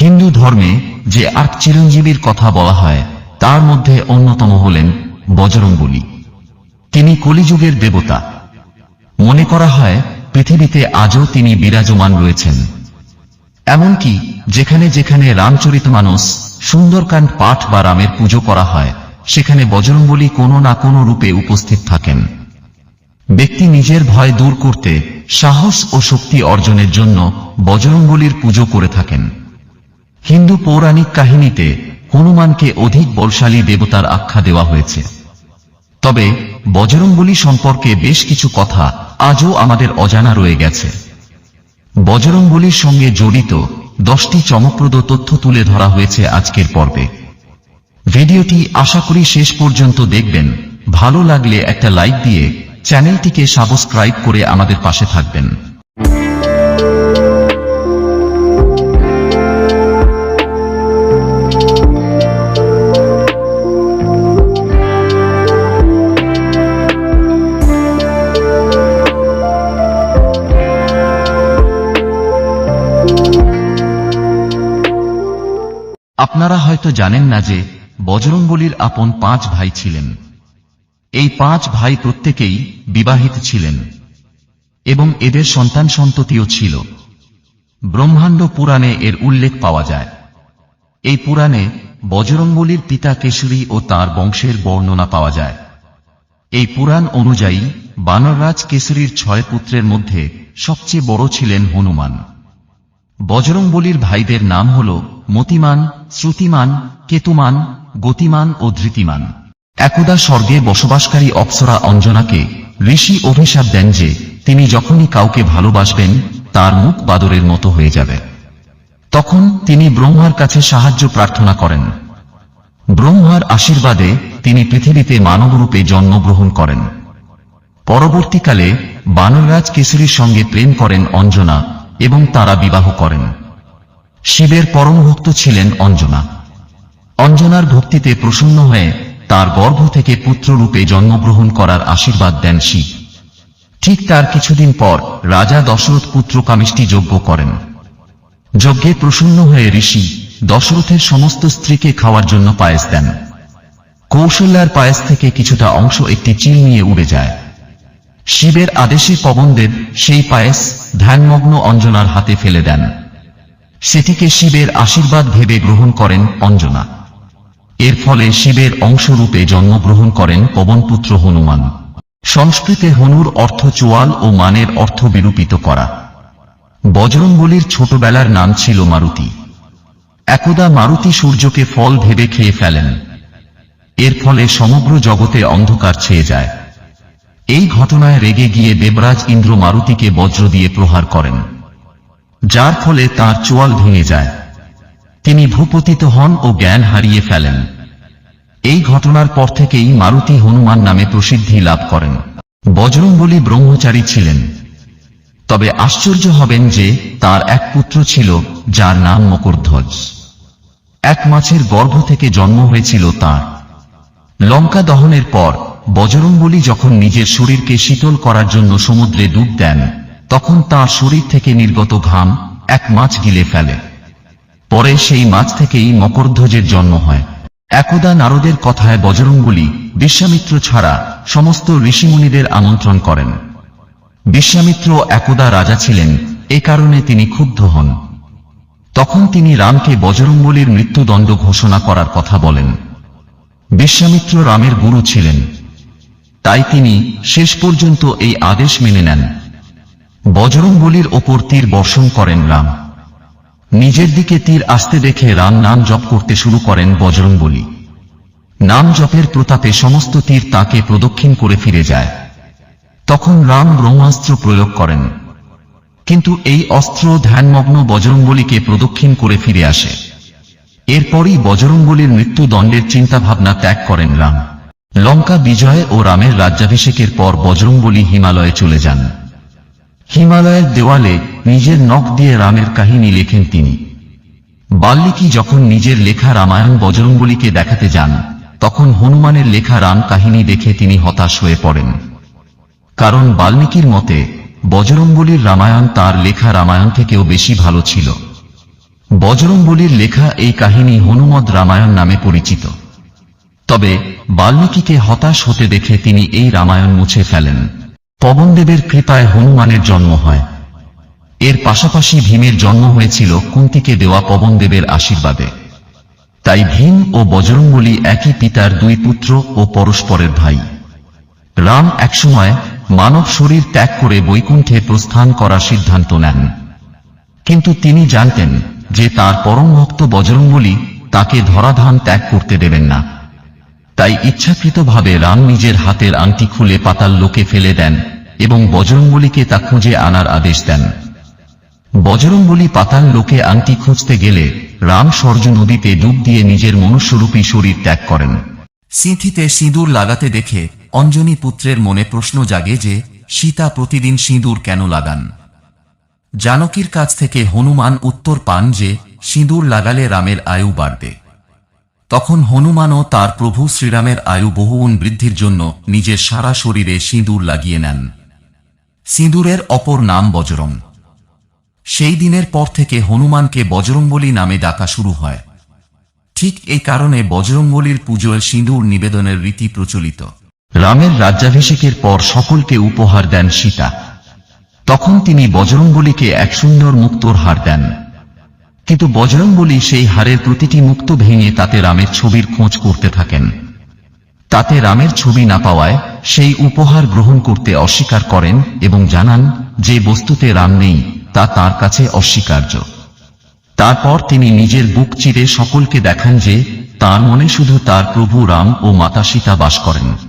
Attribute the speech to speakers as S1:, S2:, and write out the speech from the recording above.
S1: হিন্দু ধর্মে যে আট চিরঞ্জীবীর কথা বলা হয়, তার মধ্যে অন্যতম হলেন বজরংবলী। তিনি কলিযুগের দেবতা। মনে করা হয়, পৃথিবীতে আজও তিনি বিরাজমান রয়েছেন। এমনকি যেখানে যেখানে রামচরিত মানুষ সুন্দরকাণ্ড পাঠ বা রামের পুজো করা হয়, সেখানে বজরংবলী কোনো না কোনো রূপে উপস্থিত থাকেন। ব্যক্তি নিজের ভয় দূর করতে সাহস ও শক্তি অর্জনের জন্য বজরংবলীর পুজো করে থাকেন। হিন্দু পৌরাণিক কাহিনীতে হনুমানকে অধিক বলশালী দেবতার আখ্যা দেওয়া হয়েছে। তবে বজরংবলী সম্পর্কে বেশ কিছু কথা আজও আমাদের অজানা রয়ে গেছে। বজরংবলীর সঙ্গে জড়িত দশটি চমকপ্রদ তথ্য তুলে ধরা হয়েছে আজকের পর্বে। ভিডিওটি আশা করি শেষ পর্যন্ত দেখবেন। ভালো লাগলে একটা লাইক দিয়ে চ্যানেলটিকে সাবস্ক্রাইব করে আমাদের পাশে থাকবেন। আপনারা হয়তো জানেন না যে বজরংবলীর আপন পাঁচ ভাই ছিলেন। এই পাঁচ ভাই প্রত্যেকেই বিবাহিত ছিলেন এবং এদের সন্তান সন্ততিও ছিল। ব্রহ্মাণ্ড পুরাণে এর উল্লেখ পাওয়া যায়। এই পুরাণে বজরংবলীর পিতা কেশরী ও তার বংশের বর্ণনা পাওয়া যায়। এই পুরাণ অনুযায়ী বানররাজ কেশরীর ছয় পুত্রের মধ্যে সবচেয়ে বড় ছিলেন হনুমান। বজরংবলীর ভাইদের নাম হল মতিমান, শ্রুতিমান, কেতুমান, গতিমান ও ধৃতিমান। একদা স্বর্গে বসবাসকারী অপ্সরা অঞ্জনাকে ঋষি অভিশাপ দেন যে তিনি যখনই কাউকে ভালোবাসবেন, তার মুখ বাদরের মতো হয়ে যাবে। তখন তিনি ব্রহ্মার কাছে সাহায্য প্রার্থনা করেন। ব্রহ্মার আশীর্বাদে তিনি পৃথিবীতে মানবরূপে জন্মগ্রহণ করেন। পরবর্তীকালে বানররাজ কেশরীর সঙ্গে প্রেম করেন অঞ্জনা এবং তারা বিবাহ করেন। শিবের পরমভক্ত ছিলেন অঞ্জনা। অঞ্জনার ভক্তিতে প্রসন্ন হয়ে তার গর্ভ থেকে পুত্ররূপে জন্মগ্রহণ করার আশীর্বাদ দেন শিব। ঠিক তার কিছুদিন পর রাজা দশরথ পুত্র কামিষ্টি যজ্ঞ করেন। যজ্ঞে প্রসন্ন হয়ে ঋষি দশরথের সমস্ত স্ত্রীকে খাওয়ার জন্য পায়েস দেন। কৌশল্যার পায়েস থেকে কিছুটা অংশ একটি চিল নিয়ে উড়ে যায়। শিবের আদেশে পবনদেব সেই পায়েস ধ্যানমগ্ন অঞ্জনার হাতে ফেলে দেন। সেটিকে শিবের আশীর্বাদ ভেবে গ্রহণ করেন অঞ্জনা। এর ফলে শিবের অংশরূপে জন্মগ্রহণ করেন পবনপুত্র হনুমান। সংস্কৃতে হনুর অর্থ চোয়াল ও মানের অর্থ বিরূপিত করা। বজরংবলীর ছোটবেলার নাম ছিল মারুতি। একদা মারুতি সূর্যকে ফল ভেবে খেয়ে ফেলেন। এর ফলে সমগ্র জগতে অন্ধকার ছেয়ে যায়। এই ঘটনায় রেগে গিয়ে দেবরাজ ইন্দ্র মারুতিকে বজ্র দিয়ে প্রহার করেন, যার ফলে তার চোয়াল ভেঙে যায়। তিনি ভূপতিত হন ও জ্ঞান হারিয়ে ফেলেন। এই ঘটনার পর থেকেই মারুতি হনুমান নামে প্রসিদ্ধি লাভ করেন। বজরংবলী ব্রহ্মচারী ছিলেন। তবে আশ্চর্য হবেন যে তার এক পুত্র ছিল যার নাম মকরধ্বজ এক মাছের গর্ভ থেকে জন্ম হয়েছিল তার। লঙ্কা দহনের পর বজরংবলী যখন নিজের শরীরকে শীতল করার জন্য সমুদ্রে ডুব দেন, তখন তার শরীর থেকে নির্গত ঘাম এক মাছ গিলে ফেলে। পরে সেই মাছ থেকেই মকরধ্বজের জন্ম হয়। একদা নারদের কথায় বজরংবলী বিশ্বামিত্র ছাড়া সমস্ত ঋষিমুনিদের আমন্ত্রণ করেন। বিশ্বামিত্র একদা রাজা ছিলেন, এ কারণে তিনি ক্ষুব্ধ হন। তখন তিনি রামকে বজরংবলীর মৃত্যুদণ্ড ঘোষণা করার কথা বলেন। বিশ্বামিত্র রামের গুরু ছিলেন। তাই তিনি শেষ পর্যন্ত এই আদেশ মেনে নেন। বজরংবলীর ওপর তীর বর্ষণ করেন রাম। নিজের দিকে তীর আসতে দেখে রাম নাম জপ করতে শুরু করেন বজরংবলী। নাম জপের প্রতাপে সমস্ত তীর তাকে প্রদক্ষিণ করে ফিরে যায়। তখন রাম ব্রহ্মাস্ত্র প্রয়োগ করেন। কিন্তু এই অস্ত্র ধ্যানমগ্ন বজরংবলীকে প্রদক্ষিণ করে ফিরে আসে। এরপরই বজরংবলীর মৃত্যুদণ্ডের চিন্তাভাবনা ত্যাগ করেন রাম। লঙ্কা বিজয় ও রামের রাজ্যাভিষেকের পর বজরংবলী হিমালয়ে চলে যান। হিমালয়ের দেওয়ালে নিজের নখ দিয়ে রামের কাহিনী লেখেন তিনি। বাল্মীকি যখন নিজের লেখা রামায়ণ বজরংবলীকে দেখাতে যান, তখন হনুমানের লেখা রাম কাহিনী দেখে তিনি হতাশ হয়ে পড়েন। কারণ বাল্মীকির মতে, বজরংবলীর রামায়ণ তার লেখা রামায়ণ থেকেও বেশি ভালো ছিল। বজরংবলীর লেখা এই কাহিনী হনুমদ রামায়ণ নামে পরিচিত। তবে বাল্মীকিকে হতাশ হতে দেখে তিনি এই রামায়ণ মুছে ফেলেন। পবনদেবের কৃপায় হনুমানের জন্ম হয়। এর পাশাপাশি ভীমের জন্ম হয়েছিল কুন্তিকে দেওয়া পবনদেবের আশীর্বাদে। তাই ভীম ও বজরংবলী একই পিতার দুই পুত্র ও পরস্পরের ভাই। রাম একসময় মানব শরীর ত্যাগ করে বৈকুণ্ঠে প্রস্থান করার সিদ্ধান্ত নেন। কিন্তু তিনি জানতেন যে তার পরম ভক্ত বজরংবলী তাকে ধরাধান ত্যাগ করতে দেবেন না। তাই ইচ্ছাকৃতভাবে রাম নিজের হাতের আংটি খুলে পাতাল লোকে ফেলে দেন এবং বজরংবলীকে তা খুঁজে আনার আদেশ দেন। বজরংবলী পাতাল লোকে আংটি খুঁজতে গেলে রাম সর্য নদীতে ডুব দিয়ে নিজের মনুষ্যরূপী শরীর ত্যাগ করেন। সিঁথিতে সিঁদুর লাগাতে দেখে অঞ্জনী পুত্রের মনে প্রশ্ন জাগে যে, সীতা প্রতিদিন সিঁদুর কেন লাগান? জানকীর কাছ থেকে হনুমান উত্তর পান যে, সিঁদুর লাগালে রামের আয়ু বাড়বে। তখন হনুমানও তার প্রভু শ্রীরামের আয়ু বহুগুণ বৃদ্ধির জন্য নিজের সারা শরীরে সিঁদুর লাগিয়ে নেন। সিঁদুরের অপর নাম বজরং। সেই দিনের পর থেকে হনুমানকে বজরংবলী নামে ডাকা শুরু হয়। ঠিক এই কারণে বজরংবলীর পুজোয় সিঁদুর নিবেদনের রীতি প্রচলিত। রামের রাজ্যাভিষেকের পর সকলকে উপহার দেন সীতা। তখন তিনি বজরংবলীকে এক সুন্দর মুক্তোর হার দেন। কিন্তু বজরংবলী সেই হারের প্রতিটি মুক্ত ভেঙে তাতে রামের ছবির খোঁজ করতে থাকেন। তাতে রামের ছবি না পাওয়ায় সেই উপহার গ্রহণ করতে অস্বীকার করেন এবং জানান, যে বস্তুতে রাম নেই, তা তার কাছে অস্বীকার্য। তারপর তিনি নিজের বুক চিরে সকলকে দেখান যে তার মনে শুধু তার প্রভু রাম ও মাতা সীতা বাস করেন।